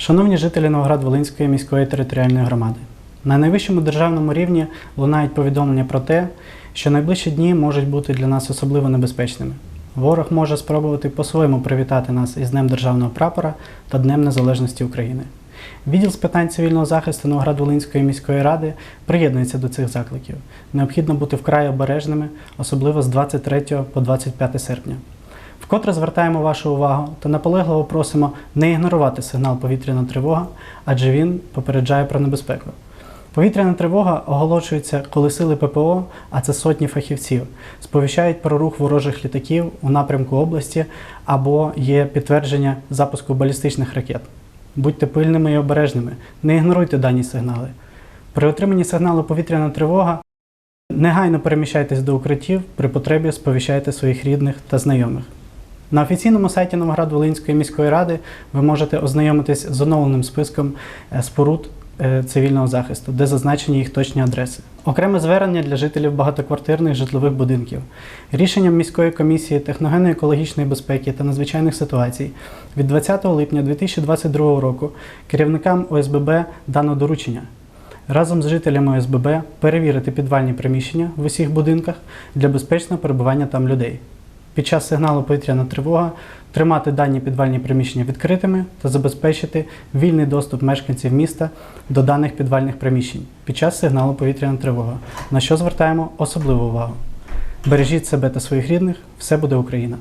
Шановні жителі Новоград-Волинської міської територіальної громади, на найвищому державному рівні лунають повідомлення про те, що найближчі дні можуть бути для нас особливо небезпечними. Ворог може спробувати по-своєму привітати нас із Днем Державного прапора та Днем Незалежності України. Відділ з питань цивільного захисту Новоград-Волинської міської ради приєднується до цих закликів. Необхідно бути вкрай обережними, особливо з 23 по 25 серпня. Вкотре звертаємо вашу увагу та наполегливо просимо не ігнорувати сигнал повітряна тривога, адже він попереджає про небезпеку. Повітряна тривога оголошується, коли сили ППО, а це сотні фахівців, сповіщають про рух ворожих літаків у напрямку області або є підтвердження запуску балістичних ракет. Будьте пильними і обережними, не ігноруйте дані сигнали. При отриманні сигналу повітряна тривога негайно переміщайтесь до укриттів, при потребі сповіщайте своїх рідних та знайомих. На офіційному сайті Новоград-Волинської міської ради ви можете ознайомитись з оновленим списком е, споруд е, цивільного захисту, де зазначені їх точні адреси. Окреме звернення для жителів багатоквартирних житлових будинків. Рішенням міської комісії техногенно-екологічної безпеки та надзвичайних ситуацій від 20 липня 2022 року керівникам ОСББ дано доручення разом з жителями ОСББ перевірити підвальні приміщення в усіх будинках для безпечного перебування там людей. Під час сигналу повітряна тривога тримати дані підвальні приміщення відкритими та забезпечити вільний доступ мешканців міста до даних підвальних приміщень під час сигналу повітряна тривога, на що звертаємо особливу увагу. Бережіть себе та своїх рідних, все буде Україна!